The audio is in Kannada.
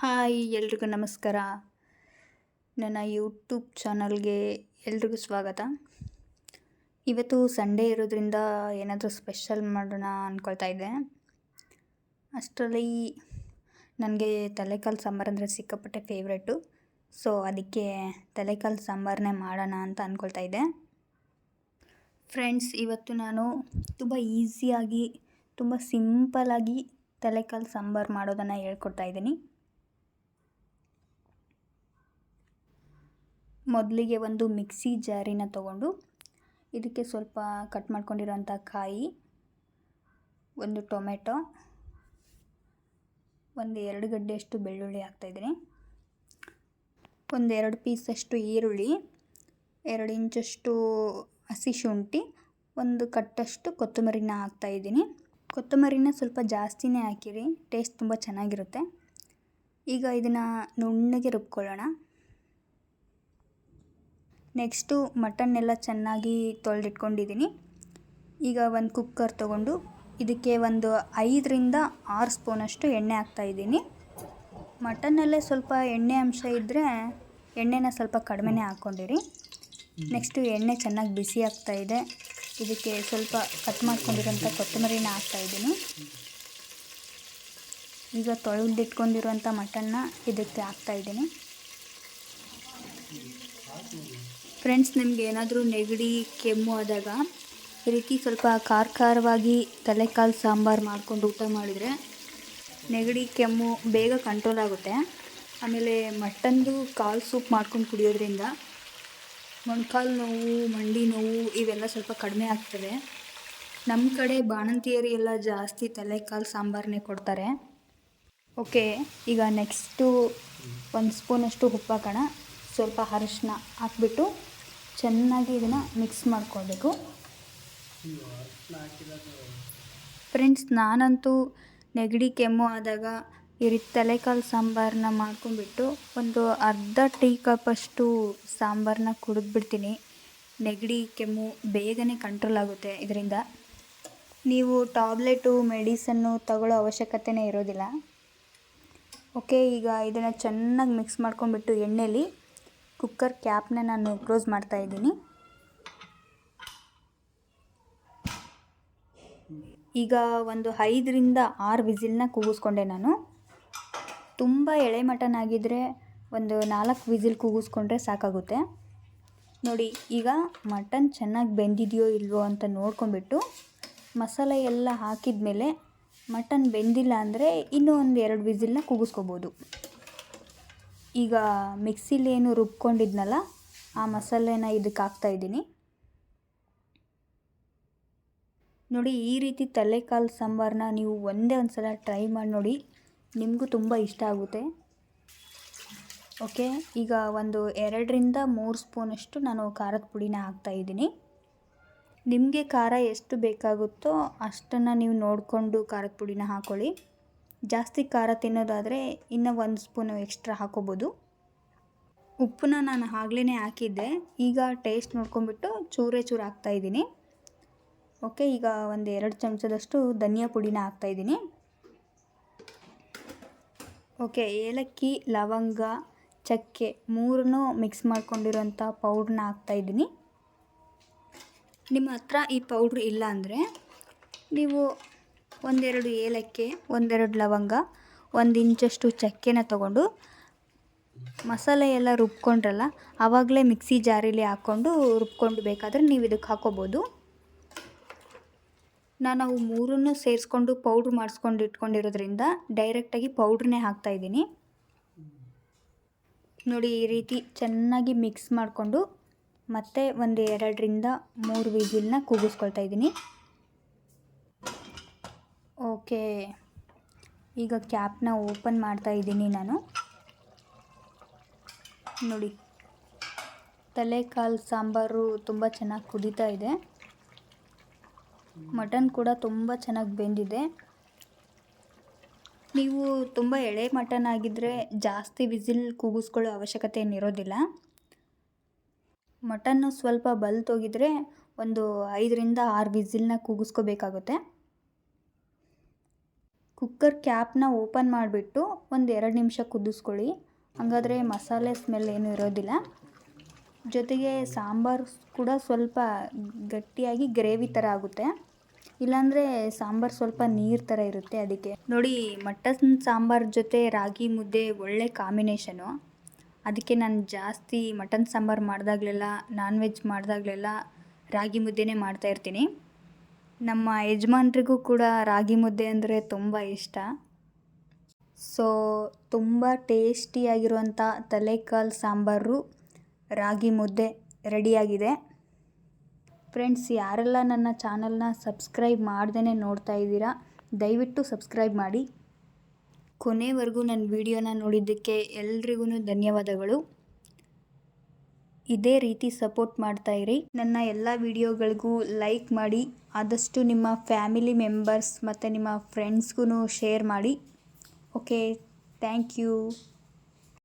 ಹಾಯ್, ಎಲ್ರಿಗೂ ನಮಸ್ಕಾರ. ನನ್ನ ಯೂಟ್ಯೂಬ್ ಚಾನಲ್ಗೆ ಎಲ್ರಿಗೂ ಸ್ವಾಗತ. ಇವತ್ತು ಸಂಡೇ ಇರೋದ್ರಿಂದ ಏನಾದರೂ ಸ್ಪೆಷಲ್ ಮಾಡೋಣ ಅಂದ್ಕೊಳ್ತಾ ಇದ್ದೆ. ಅಷ್ಟರಲ್ಲಿ ನನಗೆ ತಲೆಕಾಲು ಸಾಂಬಾರು ಅಂದರೆ ಸಿಕ್ಕಾಪಟ್ಟೆ ಫೇವ್ರೆಟು. ಸೊ, ಅದಕ್ಕೆ ತಲೆಕಾಲು ಸಾಂಬಾರನ್ನೇ ಮಾಡೋಣ ಅಂತ ಅಂದ್ಕೊಳ್ತಾ ಇದ್ದೆ. ಫ್ರೆಂಡ್ಸ್, ಇವತ್ತು ನಾನು ತುಂಬ ಈಸಿಯಾಗಿ, ತುಂಬ ಸಿಂಪಲಾಗಿ ತಲೆಕಾಲು ಸಾಂಬಾರು ಮಾಡೋದನ್ನು ಹೇಳ್ಕೊಡ್ತಾ ಇದ್ದೀನಿ. ಮೊದಲಿಗೆ ಒಂದು ಮಿಕ್ಸಿ ಜಾರಿನ ತಗೊಂಡು ಇದಕ್ಕೆ ಸ್ವಲ್ಪ ಕಟ್ ಮಾಡ್ಕೊಂಡಿರೋಂಥ ಕಾಯಿ, ಒಂದು ಟೊಮೆಟೊ, ಒಂದು ಎರಡು ಗಡ್ಡೆಯಷ್ಟು ಬೆಳ್ಳುಳ್ಳಿ ಹಾಕ್ತಾಯಿದ್ದೀನಿ ಒಂದು ಎರಡು ಪೀಸಷ್ಟು ಈರುಳ್ಳಿ, ಎರಡು ಇಂಚಷ್ಟು ಹಸಿ ಶುಂಠಿ, ಒಂದು ಕಟ್ಟಷ್ಟು ಕೊತ್ತಂಬರಿನ ಹಾಕ್ತಾಯಿದ್ದೀನಿ ಕೊತ್ತಂಬರಿನ ಸ್ವಲ್ಪ ಜಾಸ್ತಿನೇ ಹಾಕಿರಿ, ಟೇಸ್ಟ್ ತುಂಬ ಚೆನ್ನಾಗಿರುತ್ತೆ. ಈಗ ಇದನ್ನು ನುಣ್ಣಗೆ ರುಬ್ಕೊಳ್ಳೋಣ. ನೆಕ್ಸ್ಟು ಮಟನ್ನೆಲ್ಲ ಚೆನ್ನಾಗಿ ತೊಳೆದಿಟ್ಕೊಂಡಿದ್ದೀನಿ. ಈಗ ಒಂದು ಕುಕ್ಕರ್ ತೊಗೊಂಡು ಇದಕ್ಕೆ ಒಂದು ಐದರಿಂದ ಆರು ಸ್ಪೂನಷ್ಟು ಎಣ್ಣೆ ಹಾಕ್ತಾಯಿದ್ದೀನಿ ಮಟನ್ನಲ್ಲೇ ಸ್ವಲ್ಪ ಎಣ್ಣೆ ಅಂಶ ಇದ್ದರೆ ಎಣ್ಣೆನ ಸ್ವಲ್ಪ ಕಡಿಮೆನೇ ಹಾಕ್ಕೊಂಡಿರಿ. ನೆಕ್ಸ್ಟು ಎಣ್ಣೆ ಚೆನ್ನಾಗಿ ಬಿಸಿ ಆಗ್ತಾಯಿದೆ ಇದಕ್ಕೆ ಸ್ವಲ್ಪ ಕಟ್ ಮಾಡ್ಕೊಂಡಿರೋಂಥ ಕೊತ್ತಂಬರಿನ ಹಾಕ್ತಾಯಿದ್ದೀನಿ ಈಗ ತೊಳೆದಿಟ್ಕೊಂಡಿರುವಂಥ ಮಟನ್ನ ಇದಕ್ಕೆ ಹಾಕ್ತಾಯಿದ್ದೀನಿ ಫ್ರೆಂಡ್ಸ್ ನಿಮಗೆ ಏನಾದರೂ ನೆಗಡಿ, ಕೆಮ್ಮು ಆದಾಗ ಈ ರೀತಿ ಸ್ವಲ್ಪ ಖಾರ ಖಾರವಾಗಿ ತಲೆಕಾಲು ಸಾಂಬಾರು ಮಾಡ್ಕೊಂಡು ಊಟ ಮಾಡಿದರೆ ನೆಗಡಿ, ಕೆಮ್ಮು ಬೇಗ ಕಂಟ್ರೋಲ್ ಆಗುತ್ತೆ. ಆಮೇಲೆ ಮಟನ್ದು ಕಾಲು ಸೂಪ್ ಮಾಡ್ಕೊಂಡು ಕುಡಿಯೋದ್ರಿಂದ ಮೊಣಕಾಲು ನೋವು, ಮಂಡಿ ನೋವು ಇವೆಲ್ಲ ಸ್ವಲ್ಪ ಕಡಿಮೆ ಆಗ್ತವೆ. ನಮ್ಮ ಕಡೆ ಬಾಣಂತಿಯರು ಎಲ್ಲ ಜಾಸ್ತಿ ತಲೆಕಾಲು ಸಾಂಬಾರನ್ನೇ ಕೊಡ್ತಾರೆ. ಓಕೆ, ಈಗ ನೆಕ್ಸ್ಟು ಒಂದು ಸ್ಪೂನಷ್ಟು ಉಪ್ಪು ಹಾಕೋಣ. ಸ್ವಲ್ಪ ಅರಿಶಿನ ಹಾಕ್ಬಿಟ್ಟು ಚೆನ್ನಾಗಿ ಇದನ್ನು ಮಿಕ್ಸ್ ಮಾಡ್ಕೋಬೇಕು ಫ್ರೆಂಡ್ಸ್ ನಾನಂತೂ ನೆಗಡಿ ಕೆಮ್ಮು ಆದಾಗ ಈ ರೀತಿ ತಲೆಕಾಲು ಸಾಂಬಾರನ್ನ ಮಾಡ್ಕೊಂಡ್ಬಿಟ್ಟು ಒಂದು ಅರ್ಧ ಟೀ ಕಪ್ಪಷ್ಟು ಸಾಂಬಾರನ್ನ ಕುಡಿದ್ಬಿಡ್ತೀನಿ. ನೆಗಡಿ ಕೆಮ್ಮು ಬೇಗನೆ ಕಂಟ್ರೋಲ್ ಆಗುತ್ತೆ ಇದರಿಂದ. ನೀವು ಟಾಬ್ಲೆಟು ಮೆಡಿಸನ್ನು ತಗೊಳ್ಳೋ ಅವಶ್ಯಕತೆಯೇ ಇರೋದಿಲ್ಲ. ಓಕೆ ಈಗ ಇದನ್ನು ಚೆನ್ನಾಗಿ ಮಿಕ್ಸ್ ಮಾಡ್ಕೊಂಡ್ಬಿಟ್ಟು ಎಣ್ಣೆಲಿ ಕುಕ್ಕರ್ ಕ್ಯಾಪ್ನ ನಾನು ಕ್ಲೋಸ್ ಮಾಡ್ತಾ ಇದ್ದೀನಿ. ಈಗ ಒಂದು ಐದರಿಂದ ಆರು ವಿಸಿಲ್ನ ಕೂಗಿಸ್ಕೊಂಡೆ ನಾನು. ತುಂಬ ಎಳೆ ಮಟನ್ ಆಗಿದ್ದರೆ ಒಂದು ನಾಲ್ಕು ವಿಸಿಲ್ ಕೂಗಿಸ್ಕೊಂಡ್ರೆ ಸಾಕಾಗುತ್ತೆ. ನೋಡಿ, ಈಗ ಮಟನ್ ಚೆನ್ನಾಗಿ ಬೆಂದಿದೆಯೋ ಇಲ್ವೋ ಅಂತ ನೋಡ್ಕೊಂಬಿಟ್ಟು ಮಸಾಲೆ ಎಲ್ಲ ಹಾಕಿದ ಮೇಲೆ ಮಟನ್ ಬೆಂದಿಲ್ಲ ಅಂದರೆ ಇನ್ನೂ ಒಂದು ಎರಡು ವಿಸಿಲ್ನ ಕೂಗಿಸ್ಕೋಬೋದು. ಈಗ ಮಿಕ್ಸಿಲಿ ಏನು ರುಬ್ಕೊಂಡಿದ್ನಲ್ಲ, ಆ ಮಸಾಲೆನ ಇದಕ್ಕೆ ಹಾಕ್ತಾಯಿದ್ದೀನಿ ನೋಡಿ, ಈ ರೀತಿ ತಲೆಕಾಲು ಸಾಂಬಾರನ್ನ ನೀವು ಒಂದೇ ಒಂದು ಸಲ ಟ್ರೈ ಮಾಡಿ ನೋಡಿ, ನಿಮಗೂ ತುಂಬ ಇಷ್ಟ ಆಗುತ್ತೆ. ಓಕೆ, ಈಗ ಒಂದು ಎರಡರಿಂದ ಮೂರು ಸ್ಪೂನಷ್ಟು ನಾನು ಖಾರದ ಪುಡಿನ ಹಾಕ್ತಾಯಿದ್ದೀನಿ ನಿಮಗೆ ಖಾರ ಎಷ್ಟು ಬೇಕಾಗುತ್ತೋ ಅಷ್ಟನ್ನು ನೀವು ನೋಡಿಕೊಂಡು ಖಾರದ ಪುಡಿನ ಹಾಕ್ಕೊಳ್ಳಿ ಜಾಸ್ತಿ ಖಾರ ತಿನ್ನೋದಾದರೆ ಇನ್ನೂ ಒಂದು ಸ್ಪೂನು ಎಕ್ಸ್ಟ್ರಾ ಹಾಕೋಬೋದು. ಉಪ್ಪನ್ನ ನಾನು ಆಗ್ಲೇ ಹಾಕಿದ್ದೆ. ಈಗ ಟೇಸ್ಟ್ ನೋಡ್ಕೊಂಬಿಟ್ಟು ಚೂರೇ ಚೂರು ಹಾಕ್ತಾಯಿದ್ದೀನಿ ಓಕೆ, ಈಗ ಒಂದು ಎರಡು ಚಮಚದಷ್ಟು ಧನಿಯಾ ಪುಡಿನ ಹಾಕ್ತಾಯಿದ್ದೀನಿ ಓಕೆ, ಏಲಕ್ಕಿ, ಲವಂಗ, ಚಕ್ಕೆ ಮೂರನ್ನೂ ಮಿಕ್ಸ್ ಮಾಡ್ಕೊಂಡಿರೋಂಥ ಪೌಡ್ರನ್ನ ಹಾಕ್ತಾಯಿದ್ದೀನಿ ನಿಮ್ಮ ಹತ್ರ ಈ ಪೌಡ್ರ್ ಇಲ್ಲ ಅಂದರೆ ನೀವು ಒಂದೆರಡು ಏಲಕ್ಕಿ, ಒಂದೆರಡು ಲವಂಗ, ಒಂದು ಇಂಚಷ್ಟು ಚಕ್ಕೆನ ತಗೊಂಡು ಮಸಾಲೆ ಎಲ್ಲ ರುಬ್ಕೊಂಡ್ರಲ್ಲ ಆವಾಗಲೇ ಮಿಕ್ಸಿ ಜಾರಿಲಿ ಹಾಕ್ಕೊಂಡು ರುಬ್ಕೊಂಡು ಬೇಕಾದರೆ ನೀವು ಇದಕ್ಕೆ ಹಾಕೋಬೋದು. ನಾನು ಅವು ಮೂರನ್ನು ಸೇರಿಸ್ಕೊಂಡು ಪೌಡ್ರ್ ಮಾಡಿಸ್ಕೊಂಡು ಇಟ್ಕೊಂಡಿರೋದ್ರಿಂದ ಡೈರೆಕ್ಟಾಗಿ ಪೌಡ್ರನ್ನೇ ಹಾಕ್ತಾಯಿದ್ದೀನಿ ನೋಡಿ, ಈ ರೀತಿ ಚೆನ್ನಾಗಿ ಮಿಕ್ಸ್ ಮಾಡಿಕೊಂಡು ಮತ್ತೆ ಒಂದು ಎರಡರಿಂದ ಮೂರು ವಿಜಿಲ್ನ ಕೂಗಿಸ್ಕೊಳ್ತಾ ಇದ್ದೀನಿ. ಓಕೆ. ಈಗ ಕ್ಯಾಪ್ನ ಓಪನ್ ಮಾಡ್ತಾ ಇದ್ದೀನಿ ನಾನು. ನೋಡಿ ತಲೆ ಕಾಲು ಸಾಂಬಾರು ತುಂಬ ಚೆನ್ನಾಗಿ ಕುದೀತಾ ಇದೆ. ಮಟನ್ ಕೂಡ ತುಂಬ ಚೆನ್ನಾಗಿ ಬೆಂದಿದೆ. ನೀವು ತುಂಬ ಎಳೆ ಮಟನ್ ಆಗಿದ್ದರೆ ಜಾಸ್ತಿ ವಿಸಿಲ್ ಕೂಗಿಸ್ಕೊಳ್ಳೋ ಅವಶ್ಯಕತೆ ಏನಿರೋದಿಲ್ಲ. ಮಟನ್ನು ಸ್ವಲ್ಪ ಬಲ್ತೋಗಿದ್ರೆ ಒಂದು ಐದರಿಂದ ಆರು ವಿಸಿಲ್ನ ಕೂಗಿಸ್ಕೋಬೇಕಾಗುತ್ತೆ. ಕುಕ್ಕರ್ ಕ್ಯಾಪ್ನ ಓಪನ್ ಮಾಡಿಬಿಟ್ಟು ಒಂದು ಎರಡು ನಿಮಿಷ ಕುದಿಸ್ಕೊಳ್ಳಿ. ಹಾಗಾದರೆ ಮಸಾಲೆ ಸ್ಮೆಲ್ ಏನೂ ಇರೋದಿಲ್ಲ. ಜೊತೆಗೆ ಸಾಂಬಾರು ಕೂಡ ಸ್ವಲ್ಪ ಗಟ್ಟಿಯಾಗಿ ಗ್ರೇವಿ ಥರ ಆಗುತ್ತೆ. ಇಲ್ಲಾಂದರೆ ಸಾಂಬಾರು ಸ್ವಲ್ಪ ನೀರು ಥರ ಇರುತ್ತೆ ಅದಕ್ಕೆ. ನೋಡಿ, ಮಟನ್ ಸಾಂಬಾರು ಜೊತೆ ರಾಗಿ ಮುದ್ದೆ ಒಳ್ಳೆ ಕಾಂಬಿನೇಷನು ಅದಕ್ಕೆ ನಾನು ಜಾಸ್ತಿ ಮಟನ್ ಸಾಂಬಾರು ಮಾಡಿದಾಗಲೆಲ್ಲ ನಾನ್ ವೆಜ್ ಮಾಡಿದಾಗಲೆಲ್ಲ ರಾಗಿ ಮುದ್ದೆನೇ ಮಾಡ್ತಾಯಿರ್ತೀನಿ ನಮ್ಮ ಯಜಮಾನ್ರಿಗೂ ಕೂಡ ರಾಗಿ ಮುದ್ದೆ ಅಂದರೆ ತುಂಬ ಇಷ್ಟ. ಸೊ ತುಂಬ ಟೇಸ್ಟಿಯಾಗಿರುವಂಥ ತಲೆಕಾಲು ಸಾಂಬಾರು, ರಾಗಿ ಮುದ್ದೆ ರೆಡಿಯಾಗಿದೆ ಫ್ರೆಂಡ್ಸ್ ಯಾರೆಲ್ಲ ನನ್ನ ಚಾನಲ್ನ ಸಬ್ಸ್ಕ್ರೈಬ್ ಮಾಡ್ದೇ ನೋಡ್ತಾ ಇದ್ದೀರಾ, ದಯವಿಟ್ಟು ಸಬ್ಸ್ಕ್ರೈಬ್ ಮಾಡಿ. ಕೊನೆವರೆಗೂ ನನ್ನ ವಿಡಿಯೋನ ನೋಡಿದ್ದಕ್ಕೆ ಎಲ್ರಿಗೂ ಧನ್ಯವಾದಗಳು. ಇದೇ ರೀತಿ ಸಪೋರ್ಟ್ ಮಾಡ್ತಾ ಇರಿ. ನನ್ನ ಎಲ್ಲ ವಿಡಿಯೋಗಳಿಗೂ ಲೈಕ್ ಮಾಡಿ, ಆದಷ್ಟು ನಿಮ್ಮ ಫ್ಯಾಮಿಲಿ ಮೆಂಬರ್ಸ್ ಮತ್ತು ನಿಮ್ಮ ಫ್ರೆಂಡ್ಸ್ಗೂ ಶೇರ್ ಮಾಡಿ. Okay thank you